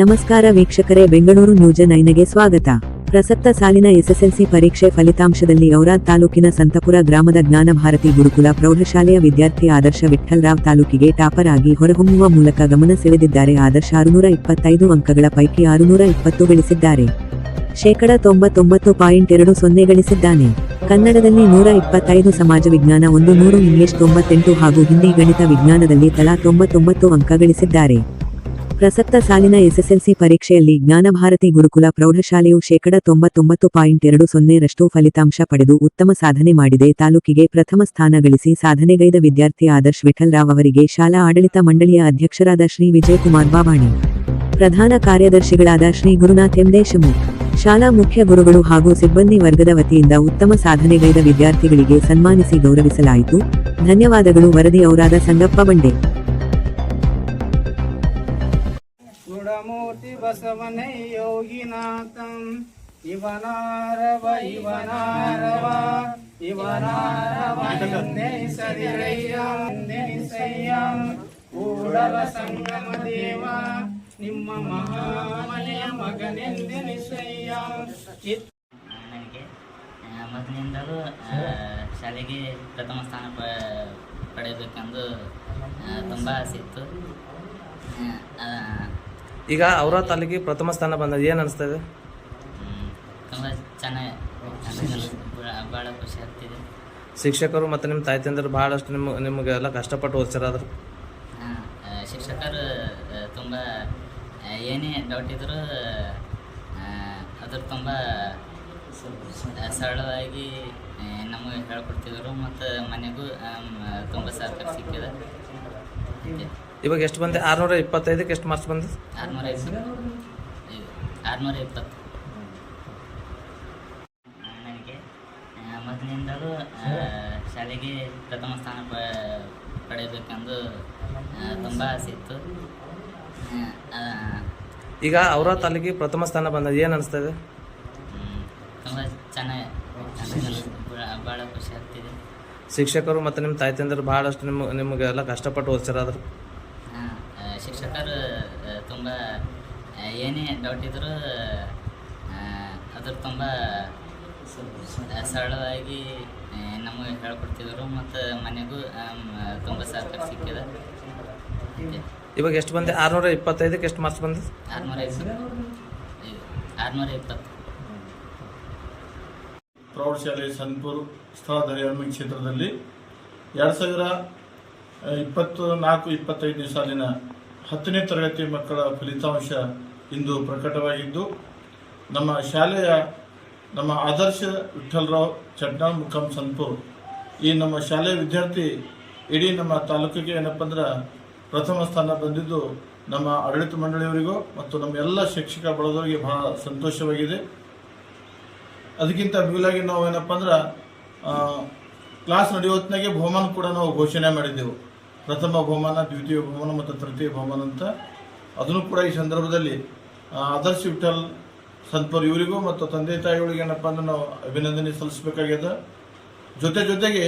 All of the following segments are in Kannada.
ನಮಸ್ಕಾರ ವೀಕ್ಷಕರೇ, ಬೆಂಗಳೂರು ನ್ಯೂಜ ನೈನ್ಗೆ ಸ್ವಾಗತ. ಪ್ರಸಕ್ತ ಸಾಲಿನ ಎಸ್ಎಸ್ಎಲ್ಸಿ ಪರೀಕ್ಷೆ ಫಲಿತಾಂಶದಲ್ಲಿ ಔರಾದ್ ತಾಲೂಕಿನ ಸಂತಪುರ ಗ್ರಾಮದ ಜ್ಞಾನಭಾರತಿ ಗುರುಕುಲ ಪ್ರೌಢಶಾಲೆಯ ವಿದ್ಯಾರ್ಥಿ ಆದರ್ಶ ವಿಠ್ಠಲ್ರಾವ್ ತಾಲೂಕಿಗೆ ಟಾಪರ್ ಆಗಿ ಹೊರಹೊಮ್ಮುವ ಮೂಲಕ ಗಮನ ಸೆಳೆದಿದ್ದಾರೆ. ಆದರ್ಶ ಆರುನೂರ ಇಪ್ಪತ್ತೈದು ಅಂಕಗಳ ಪೈಕಿ ಆರುನೂರ ಇಪ್ಪತ್ತು ಗಳಿಸಿದ್ದಾರೆ. ಶೇಕಡ ತೊಂಬತ್ತೊಂಬತ್ತು ಪಾಯಿಂಟ್ ಎರಡು ಸೊನ್ನೆ ಗಳಿಸಿದ್ದಾನೆ. ಕನ್ನಡದಲ್ಲಿ ನೂರ ಇಪ್ಪತ್ತೈದು ಸಮಾಜ ವಿಜ್ಞಾನ ಒಂದು ನೂರು ಇಂಗ್ಲಿಷ್ ತೊಂಬತ್ತೆಂಟು ಹಾಗೂ ಹಿಂದಿ ಗಣಿತ ವಿಜ್ಞಾನದಲ್ಲಿ ತಲಾ ತೊಂಬತ್ತೊಂಬತ್ತು ಅಂಕ ಗಳಿಸಿದ್ದಾರೆ. ಪ್ರಸಕ್ತ ಸಾಲಿನ ಎಸ್ಎಸ್ಎಲ್ಸಿ ಪರೀಕ್ಷೆಯಲ್ಲಿ ಜ್ಞಾನಭಾರತಿ ಗುರುಕುಲ ಪ್ರೌಢಶಾಲೆಯು ಶೇಕಡ ತೊಂಬತ್ತೊಂಬತ್ತು ಪಾಯಿಂಟ್ ಎರಡು ಸೊನ್ನೆರಷ್ಟು ಫಲಿತಾಂಶ ಪಡೆದು ಉತ್ತಮ ಸಾಧನೆ ಮಾಡಿದೆ. ತಾಲೂಕಿಗೆ ಪ್ರಥಮ ಸ್ಥಾನ ಗಳಿಸಿ ಸಾಧನೆಗೈದ ವಿದ್ಯಾರ್ಥಿ ಆದರ್ಶ್ ವಿಠಲ್ರಾವ್ ಅವರಿಗೆ ಶಾಲಾ ಆಡಳಿತ ಮಂಡಳಿಯ ಅಧ್ಯಕ್ಷರಾದ ಶ್ರೀ ವಿಜಯಕುಮಾರ್ ಬಾಬಾಣಿ, ಪ್ರಧಾನ ಕಾರ್ಯದರ್ಶಿಗಳಾದ ಶ್ರೀ ಗುರುನಾಥ್ ಎಂ ಶಾಲಾ ಮುಖ್ಯ ಗುರುಗಳು ಹಾಗೂ ಸಿಬ್ಬಂದಿ ವರ್ಗದ ವತಿಯಿಂದ ಉತ್ತಮ ಸಾಧನೆಗೈದ ವಿದ್ಯಾರ್ಥಿಗಳಿಗೆ ಸನ್ಮಾನಿಸಿ ಗೌರವಿಸಲಾಯಿತು. ಧನ್ಯವಾದಗಳು. ವರದಿ ಔರಾದ ಸಂಗಪ್ಪ ಬಂಡೆ. ಗುಣಮೂರ್ತಿ ಬಸವನೇ ಯೋಗಿನಾಥಂ ಇವನಾರವ ಇವನಾರವ ಇವನಾರವ ನೆನೆಸದಿರಯ್ಯ ನೆನೆಸಯ್ಯ ಕೂಡಲ ಸಂಗಮ ದೇವ ನಿಮ್ಮ ಮಹಾಮನೆಯ ಆ, ಮೊದಲಿನಿಂದಲೂ ಆ, ಶಾಲೆಗೆ ಪ್ರಥಮ ಸ್ಥಾನ ಪಡೆಯಬೇಕೆಂದು ತುಂಬ ಆಸೆ ಇತ್ತು. ಈಗ ಅವರ ತಾಲೂಕಿಗೆ ಪ್ರಥಮ ಸ್ಥಾನ ಬಂದದ್ದು ಏನು ಅನಿಸ್ತದೆ ತುಂಬ ಚೆನ್ನಾಗಿ ಭಾಳ ಖುಷಿ ಆಗ್ತಿದೆ. ಶಿಕ್ಷಕರು ಮತ್ತು ನಿಮ್ಮ ತಾಯಿ ತಂದರು ಭಾಳಷ್ಟು ನಿಮ್ಮ ನಿಮಗೆಲ್ಲ ಕಷ್ಟಪಟ್ಟು ಓದಿಸಿರಾದ್ರು ಶಿಕ್ಷಕರು ತುಂಬ ಏನೇ ಡೌಟ್ ಇದ್ದರೂ ಅದ್ರ ತುಂಬ ಸರಳವಾಗಿ ನಮಗೆ ಹೇಳ್ಕೊಡ್ತಿದ್ರು. ಮತ್ತು ಮನೆಗೂ ತುಂಬ ಸಹಕಾರ ಸಿಕ್ಕಿದೆ. ಇವಾಗ ಎಷ್ಟು ಬಂದೆ? ಆರ್ನೂರ ಇಪ್ಪತ್ತೈದಕ್ಕೆ ಎಷ್ಟು ಮಾರ್ಕ್ಸ್ ಬಂದ ಆರ್ನೂರ ಇದು, ಆರುನೂರ ಇಪ್ಪತ್ತು ನನಗೆ ಮೊದಲಿನಿಂದಲೂ ಶಾಲೆಗೆ ಪ್ರಥಮ ಸ್ಥಾನ ಪ ಪಡೆಯಬೇಕೆಂದು ತುಂಬ ಆಸೆ ಇತ್ತು. ಈಗ ಅವರ ತಾಲೂಕಿಗೆ ಪ್ರಥಮ ಸ್ಥಾನ ಬಂದ ಏನು ಅನಿಸ್ತದೆ? ತುಂಬ ಚೆನ್ನಾಗಿ ಭಾಳ ಖುಷಿ ಆಗ್ತಿದೆ. ಶಿಕ್ಷಕರು ಮತ್ತು ನಿಮ್ಮ ತಾಯಿ ತಂದರು ಭಾಳಷ್ಟು ನಿಮ್ಗೆ ನಿಮಗೆಲ್ಲ ಕಷ್ಟಪಟ್ಟು ಓದಿಸಿರಾದ್ರು. ಶಿಕ್ಷಕರು ತುಂಬ ಏನೇ ಡೌಟ್ ಇದ್ದರೂ ಅದ್ರ ತುಂಬ ಸರಳವಾಗಿ ನಮಗೆ ಹೇಳ್ಕೊಡ್ತಿದ್ರು ಮತ್ತು ಮನೆಗೂ ತುಂಬ ಸಹಕಾರ ಸಿಕ್ಕಿದೆ. ಇವಾಗ ಎಷ್ಟು ಬಂದೆ? ಆರುನೂರ ಇಪ್ಪತ್ತೈದಕ್ಕೆ ಎಷ್ಟು ಮಾರ್ಕ್ಸ್ ಬಂದ? ಆರುನೂರ ಆರುನೂರ ಇಪ್ಪತ್ತು. ಪ್ರೌಢಶಾಲೆ ಸನ್ಪುರ್ ಸ್ಥಳ ದರ್ಯಾಮಿ ಕ್ಷೇತ್ರದಲ್ಲಿ. ಎರಡು ಸಾವಿರ ಇಪ್ಪತ್ತು ನಾಲ್ಕು ಇಪ್ಪತ್ತೈದನೇ ಸಾಲಿನ ಹತ್ತನೇ ತರಗತಿ ಮಕ್ಕಳ ಫಲಿತಾಂಶ ಇಂದು ಪ್ರಕಟವಾಗಿದ್ದು, ನಮ್ಮ ಶಾಲೆಯ ನಮ್ಮ ಆದರ್ಶ ವಿಠ್ಠಲರಾವ್ ಚಟ್ನಾಳ್ ಮುಖಂ ಸಂತೂರ್. ಈ ನಮ್ಮ ಶಾಲೆಯ ವಿದ್ಯಾರ್ಥಿ ಇಡೀ ನಮ್ಮ ತಾಲೂಕಿಗೆ ಏನಪ್ಪ ಅಂದ್ರೆ ಪ್ರಥಮ ಸ್ಥಾನ ಬಂದಿದ್ದು ನಮ್ಮ ಆಡಳಿತ ಮಂಡಳಿಯವರಿಗೂ ಮತ್ತು ನಮ್ಮ ಎಲ್ಲ ಶಿಕ್ಷಕ ಬಳಗದವರಿಗೆ ಬಹಳ ಸಂತೋಷವಾಗಿದೆ. ಅದಕ್ಕಿಂತ ಮಿಗಿಲಾಗಿ ನಾವು ಏನಪ್ಪ ಅಂದ್ರೆ ಕ್ಲಾಸ್ ನಡೆಯೋ ಹೊತ್ತಿನಾಗೆ ಬಹುಮಾನ ಕೂಡ ನಾವು ಘೋಷಣೆ ಮಾಡಿದ್ದೆವು. ಪ್ರಥಮ ಬಹುಮಾನ, ದ್ವಿತೀಯ ಬಹುಮಾನ ಮತ್ತು ತೃತೀಯ ಬಹುಮಾನ ಅಂತ. ಅದನ್ನು ಕೂಡ ಈ ಸಂದರ್ಭದಲ್ಲಿ ಆದರ್ಶ ವಿಠಲ್ ಸಂತಪುರ್ ಇವರಿಗೂ ಮತ್ತು ತಂದೆ ತಾಯಿಗಳಿಗೆ ಏನಪ್ಪ ಅಂದ್ರೆ ನಾವು ಅಭಿನಂದನೆ ಸಲ್ಲಿಸಬೇಕಾಗ್ಯದ. ಜೊತೆ ಜೊತೆಗೆ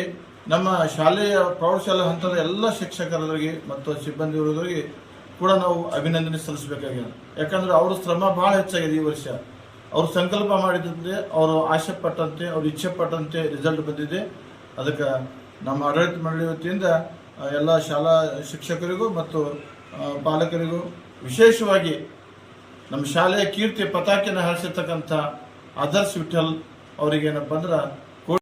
ನಮ್ಮ ಶಾಲೆಯ ಪ್ರೌಢಶಾಲೆ ಹಂತದ ಎಲ್ಲ ಶಿಕ್ಷಕರವರಿಗೆ ಮತ್ತು ಸಿಬ್ಬಂದಿ ವರ್ಗದವರಿಗೆ ಕೂಡ ನಾವು ಅಭಿನಂದನೆ ಸಲ್ಲಿಸಬೇಕಾಗ್ಯದ. ಯಾಕಂದ್ರೆ ಅವರ ಶ್ರಮ ಭಾಳ ಹೆಚ್ಚಾಗಿದೆ ಈ ವರ್ಷ. ಅವರು ಸಂಕಲ್ಪ ಮಾಡಿದಂತೆ, ಅವರು ಆಸೆ ಪಟ್ಟಂತೆ, ಅವ್ರು ಇಚ್ಛೆ ಪಟ್ಟಂತೆ ರಿಸಲ್ಟ್ ಬಂದಿದೆ. ಅದಕ್ಕೆ ನಮ್ಮ ಆಡಳಿತ ಮಂಡಳಿ ವತಿಯಿಂದ ಎಲ್ಲ ಶಾಲಾ ಶಿಕ್ಷಕರಿಗೂ ಮತ್ತು ಪಾಲಕರಿಗೂ ವಿಶೇಷವಾಗಿ ನಮ್ಮ ಶಾಲೆಯ ಕೀರ್ತಿ ಪತಾಕೆಯನ್ನು ಹಾರಿಸಿರ್ತಕ್ಕಂಥ ಆದರ್ಶ್ ವಿಠಲ್ ಅವರಿಗೇನಪ್ಪ ಅಂದ್ರೆ